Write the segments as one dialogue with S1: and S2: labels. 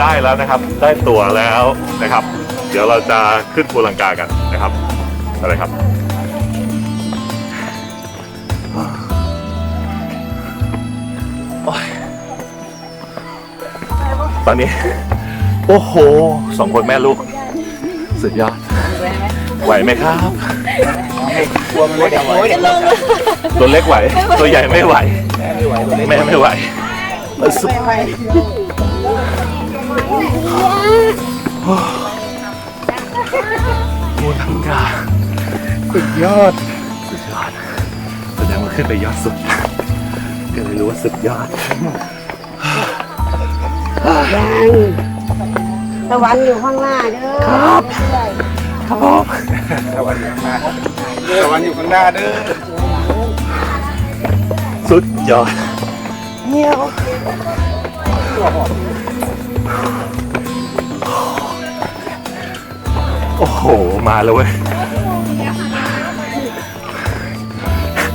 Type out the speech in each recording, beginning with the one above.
S1: ได้แล้วนะครับ ได้ตั๋วแล้วนะครับ เดี๋ยวเราจะขึ้นภูลังกากันนะครับอะไรครับโอ๊ยตอนนี้ โอ้โหสองคนแม่ลูก สุดยอด ไหวไหมครับ
S2: กลัวมันไม่ได้โอ้ยเดี๋ยว
S1: ตัวเล็กไหว ตัวใหญ่ไม่ไหว
S2: แม่ไม่ไหวตัวเล็ก
S1: แม่ไม่ไหว เออสุดภูลังกา
S2: สุดยอด
S1: สุดยอดแสดงว่าขึ้นไปยอดสุด ก็เลยรู้ว่าสุดยอด
S3: ยังตะวันอยู่ข้างหน้าเด้อ
S1: ครับครับผม
S2: ตะวันอยู่ข้างหน้าตะวันอยู่ข้างหน้าเด้อ
S1: สุดยอด
S3: เนี่ย
S1: โอ้โห มาแล้วเว้ย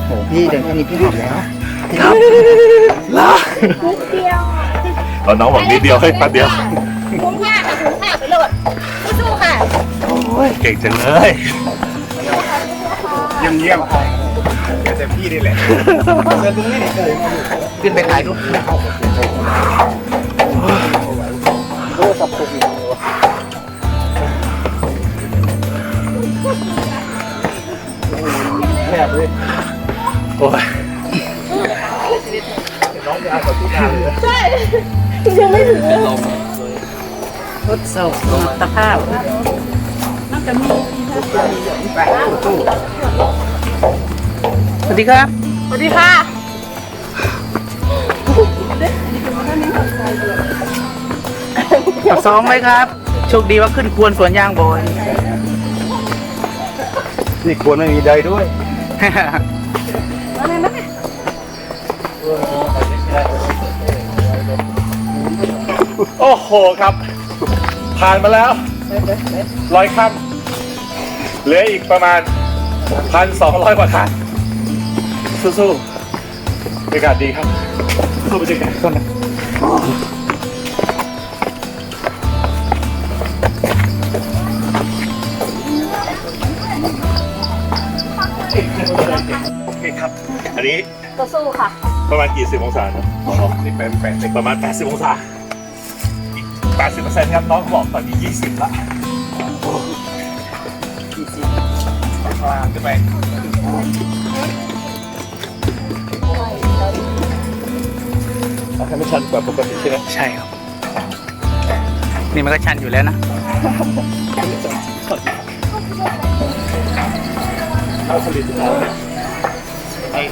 S2: โอ้พี่เดี๋ยวแค่นี้พี่หยุดแล้ว
S1: ครับลา
S3: เดียว
S1: เราน้องบอกนิดเดียวให้แป๊บเดียว
S3: คุ้มค่าค่ะคุ้มค่าไปเลยสู้ๆค่ะ
S1: โอ้ยเก่งจังเลย
S2: เยี่ยมเยี่ยมเดี๋ยวแต่พี่นี่แหละเดินตรงนี้เนี่ยขึ้นไปถ่ายรูปโอ้สับสนอยู่ เลย
S1: โอ้ย
S2: น้องจะเอากับทุกงานเลย
S4: ทดสอบสมรรถภาพ
S2: ไปตู้
S4: สวัสดีครับ
S3: สวัสดีค่ะ
S4: ขับสองไหมครับ โชคดีว่าขึ้นควรสวนยางบ่อย
S2: นี่ควรไม่มีใดด้วย
S1: โอ้โหครับ ผ่านมาแล้วร้อยขั้นเหลืออีกประมาณพันสองร้อยกว่าขั้นสู้ๆบรรยากาศดีครับสู้บรรยากาศก่อนนะ อันนี้
S3: ก็สู้ค่ะ
S1: ประมาณกี่สิบองศานะ
S2: นี่เป็นแปดสิบ
S1: ประมาณ80องศาอีก80%ครับน้องบอกตอนนี้20ละ
S2: สี่สิบกลางขึ้นไป
S1: เอาให้มันชันกว่าปกติใช่ไหม
S4: ใช่ครับ นี่มันก็ชันอยู่แล้วนะ
S1: เอาผลิตภัณฑ์
S4: ไอ้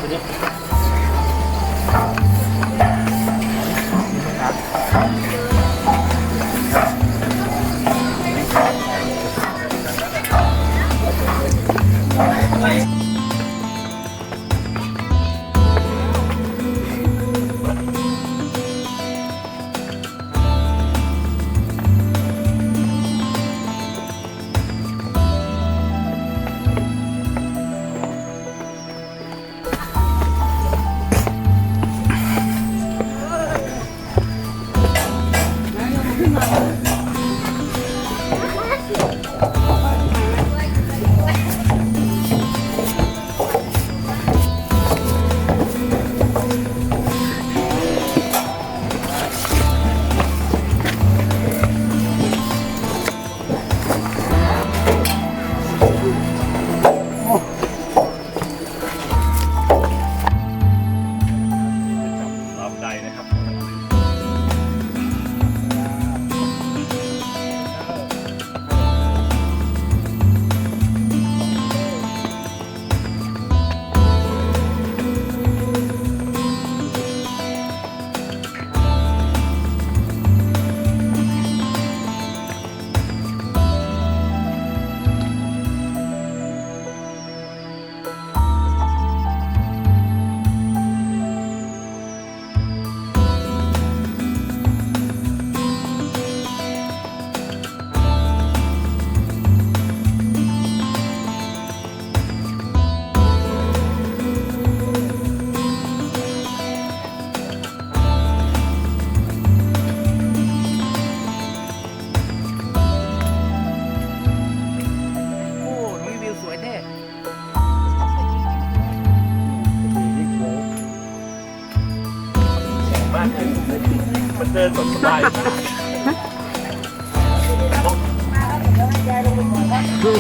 S1: เดินสดสบาย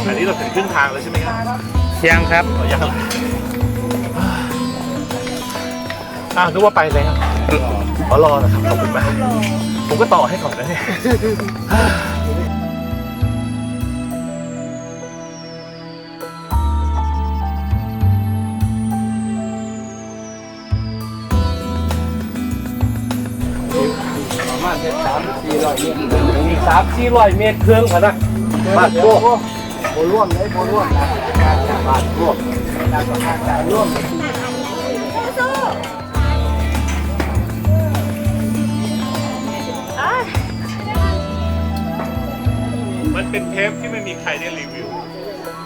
S1: อันนี้เราถึงครึ่งทางแล้วใช่ไหมครับ
S4: ยังครับ
S1: อ๋อยังอ้าวนึกว่าไปแล้วอ๋อรอนะครับขอบคุณมากผมก็ต่อให้ก่อนนะเนี่ย
S2: ร้อยเมตรมีสามสี่ร้อยเมตรเครื่องพะนะบาทโบโบร่วมเลยโบร่วมนะบาทร่วมการประกาศการร่วม
S3: สู้อะ
S1: มันเป็นเทปที่ไม่มีใครได้รีวิว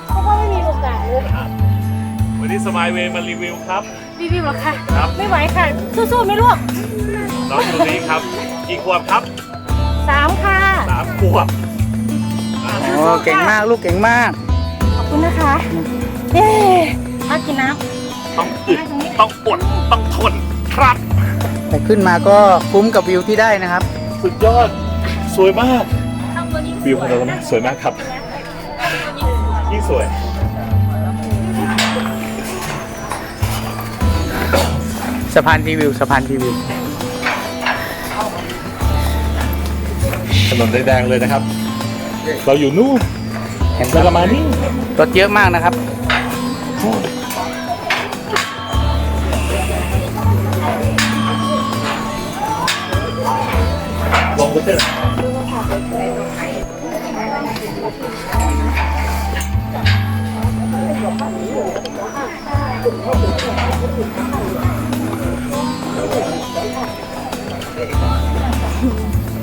S3: เพราะว่าไม่มีโอกาสเลย
S1: วันนี้สมายเวมารีวิวครับ
S3: รีวิวเหรอคะ
S1: ครับ
S3: ไม่ไหวค่ะ สู้ๆไม่ลูก
S1: น้องคนนี้ครับ กี่ขวบครับ
S3: สามค่ะ
S1: สามขวบ
S4: โอ้เก่งมากลูกเก่งมาก
S3: ขอบคุณนะคะ เย้มากินน้
S1: ต้องอึดต้องอดต้องทนครับ
S4: แต่ขึ้นมาก็คุ้มกับวิวที่ได้นะครับ
S1: สุดยอด สวยมากำ
S3: ข้างบนนี้
S1: วิวพาโนรามาสวยมากครับ ยิ่งสวย
S4: สะพานรีวิวสะพานรีวิว
S1: ถนนแดงๆเลยนะครับ เราอยู่นู่น
S4: เห็นไหม
S1: เราจะมานี่
S4: รถเยอะมากนะครับ
S1: ลงไปเถอะ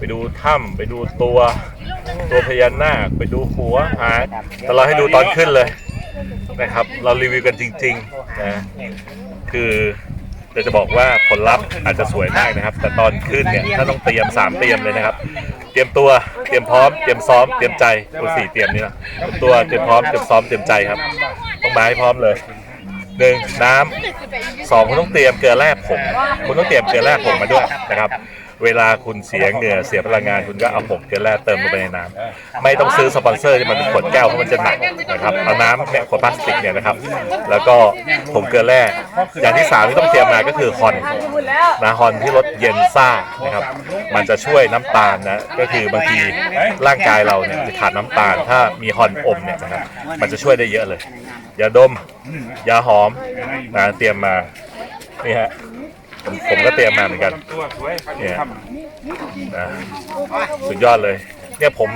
S1: ไปดูถ้ำไปดูตัว ตัวพญานาคไปดูหัวหางแต่เราให้ดูตอนขึ้นเลยนะครับ เรารีวิวกันจริงๆนะคือแต่จะบอกว่าผลลัพธ์อาจจะสวยมากนะครับ แต่ตอนขึ้นเนี่ยถ้าต้องเตรียมสามเตรียมเลยนะครับ เตรียมตัวเตรียมพร้อมเตรียมซ้อมเตรียมใจตัวสี่เตรียมนี่นะเตรียมตัวเตรียมพร้อมเตรียมซ้อมเตรียมใจครับ ต้องมาให้พร้อมเลยหนึ่งน้ำสองคุณต้องเตรียมเกลือแร่ผงคุณต้องเตรียมเกลือแร่ผงมาด้วยนะครับ เวลาคุณเสียเหงื่อเสียพลังงานคุณก็เอาผงเกลือแร่เติมลงไปในน้ำไม่ต้องซื้อสปอนเซอร์ที่มันเป็นขวดแก้วเพราะมันจะหนักนะครับเอาน้ำเนี่ยขวดพลาสติกเนี่ยนะครับ แล้วก็ผงเกลือแร่อย่างที่สามที่ต้องเตรียมมาก็คือฮอนนะฮอนที่ลดเย็นซ่านะครับ มันจะช่วยน้ำตาลนะก็คือบางทีร่างกายเราเนี่ยจะขาดน้ำตาล ถ้ามีฮอนอมเนี่ยนะครับมันจะช่วยได้เยอะเลยยาดมยาหอมนะเตรียมมานี่ฮะ ผมผมก็เตรียมมาเหมือนกันเนี่ยนะสุดยอดเลย เนี่ยผม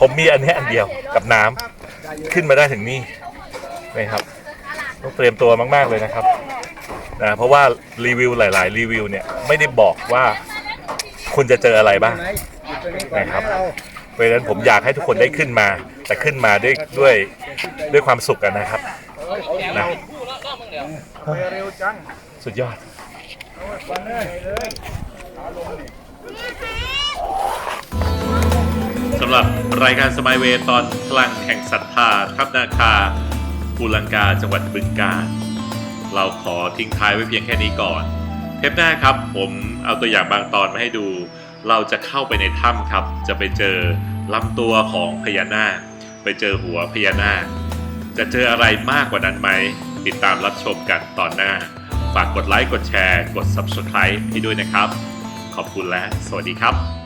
S1: ผมมีอันเนี้ยอันเดียวกับน้ำขึ้นมาได้ถึงนี่นะครับต้องเตรียมตัวมาก ๆเลยนะครับนะเพราะว่ารีวิวหลาย ๆ รีวิวเนี่ยไม่ได้บอกว่าคุณจะเจออะไรบ้าง นะครับ เพราะฉะนั้นผมอยากให้ทุกคนได้ขึ้นมา แต่ขึ้นมาด้วยด้วยด้วยความสุขกันนะครับนะสุดยอด สำหรับรายการสมัยเวทตอนพลังแห่งศรัทธาทับนาคาภูลังกาจังหวัดบึงกาฬเราขอทิ้งท้ายไว้เพียงแค่นี้ก่อน เทปหน้าครับผมเอาตัวอย่างบางตอนมาให้ดู เราจะเข้าไปในถ้ำครับ จะไปเจอลำตัวของพญานาคไปเจอหัวพญานาคจะเจออะไรมากกว่านั้นไหมติดตามรับชมกันตอนหน้า ฝากกดไลค์ กดแชร์ กด Subscribe ให้ด้วยนะครับ ขอบคุณและสวัสดีครับ